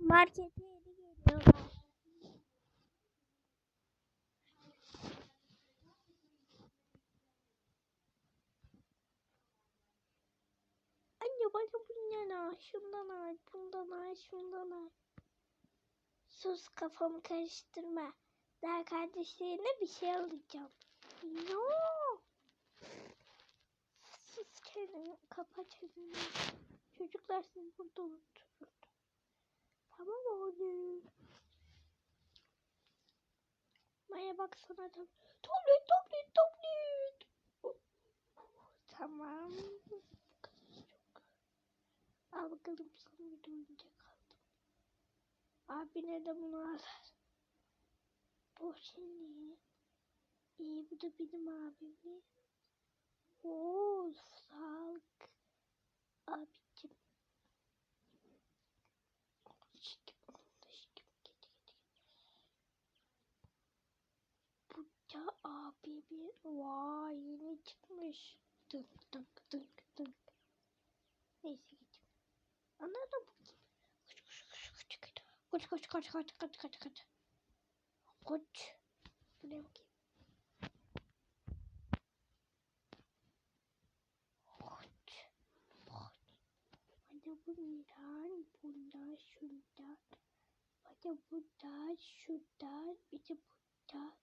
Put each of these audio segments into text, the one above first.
Markete yeni geliyorlar. Anne bana bundan al, şundan al, bundan al, şundan al. Sus kafamı karıştırma. Daha kardeşlerine bir şey alacağım. No. Sus kendini, kapa çeneni. Çocuklar siz burada oturun. Tamam oğlum. Maya bak sana da. Tablet, tablet, tablet. Tamam. Al bakalım sana bir oyuncak aldım. Abine de bunu al. Bu senin. İyi bu da benim abimin. Oo sağlık. Abicim. Da abimin. Vay yeni çıkmış. Dınk dınk dınk dınk. Neyse gideyim. Anladım bu kim? Koş koş koş koş koş. Koş koş koş koş koş koş koş. Koş. Buraya bakayım. Bana bundan, bundan, şundan. Bana bundan, şundan, bir de bundan.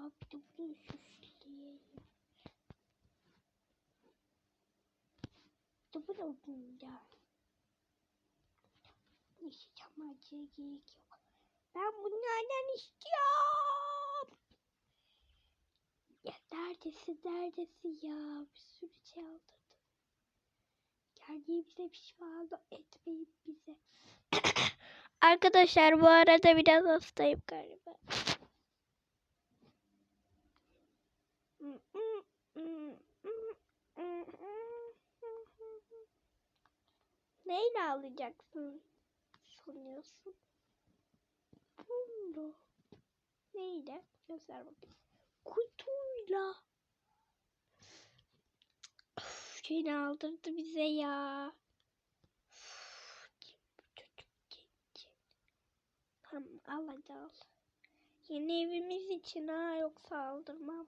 E bir de bunu süsleyelim. Bir de tamam gerek yok. Ben bunlardan istiyorum. Ya neredesin neredesin ya? Bir sürü şey aldırdın. Geldiğimize pişman etmeyin bize. Arkadaşlar bu arada biraz hastayım galiba. Neyle alacaksın sanıyorsun? Bunda. Neyle? Göster bakayım. Kutuyla. Of, Seni aldırdı bize ya. Of, bu çocuk genç. Tamam al hadi al. Yeni evimiz için ha yoksa aldırmam.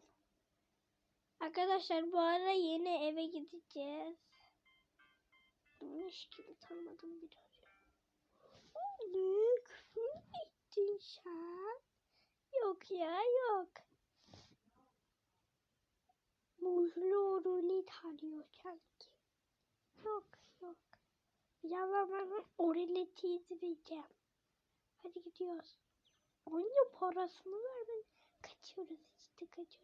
Arkadaşlar bu ara yeni eve gideceğiz. Hiç kimi tanımadım bir arıyor. Ne? Küfür ettin sen? Yok ya yok. Muzlu rulet arıyor sanki. Yok yok. Birazdan ben o ruleti izleyeceğim. Hadi gidiyoruz. Anne parasını ver ben. Kaçıyoruz işte kaçıyoruz.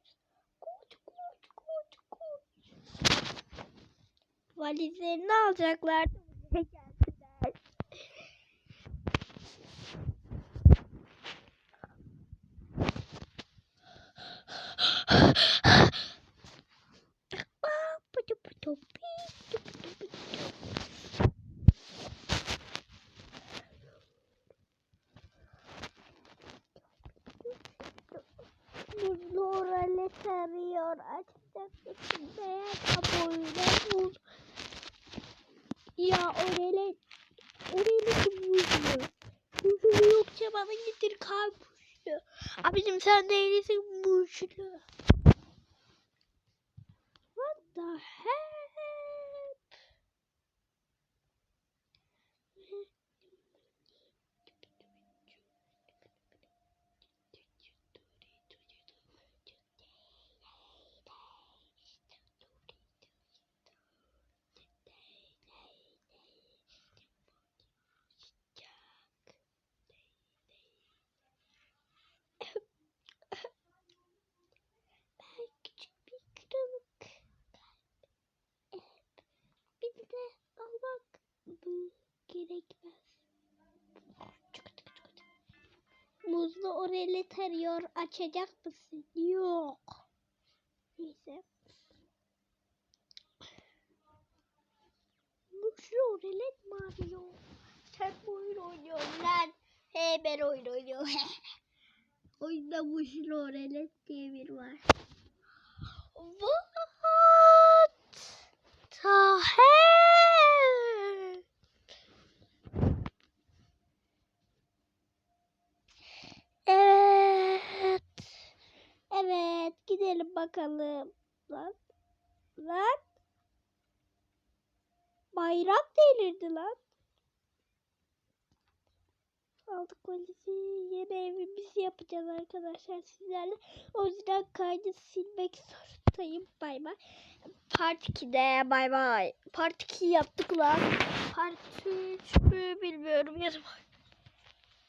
Pıtı pıtı. Muzlu oralet arıyor. Açacak beyaz kabuğuyla buz. Ya oralet. Oralet muzlu. Muzlu yoksa bana getir karpuzlu. Abicim sen de eylesin muzlu. What the heck? Ben küçük bir kırılık. Bir de almak bu gerekmez. Muzlu orelet arıyor. Açacak mısın? Yok. Neyse. Muzlu orelet mi arıyor? Sen bu oyun oynuyorsun lan. He ben oyun oynuyorum. Oyunda muzlu orelet diye bir var. What the hell? Bakalım. Lan. Lan. Bayrak delirdi lan. Aldık valizi. Yeni evimizi yapacağız arkadaşlar sizlerle. O yüzden kaydı silmek zorundayım. Bay bay. Part 2'de bay bay. Part 2 yaptık lan. Part 3 mü bilmiyorum. Ya da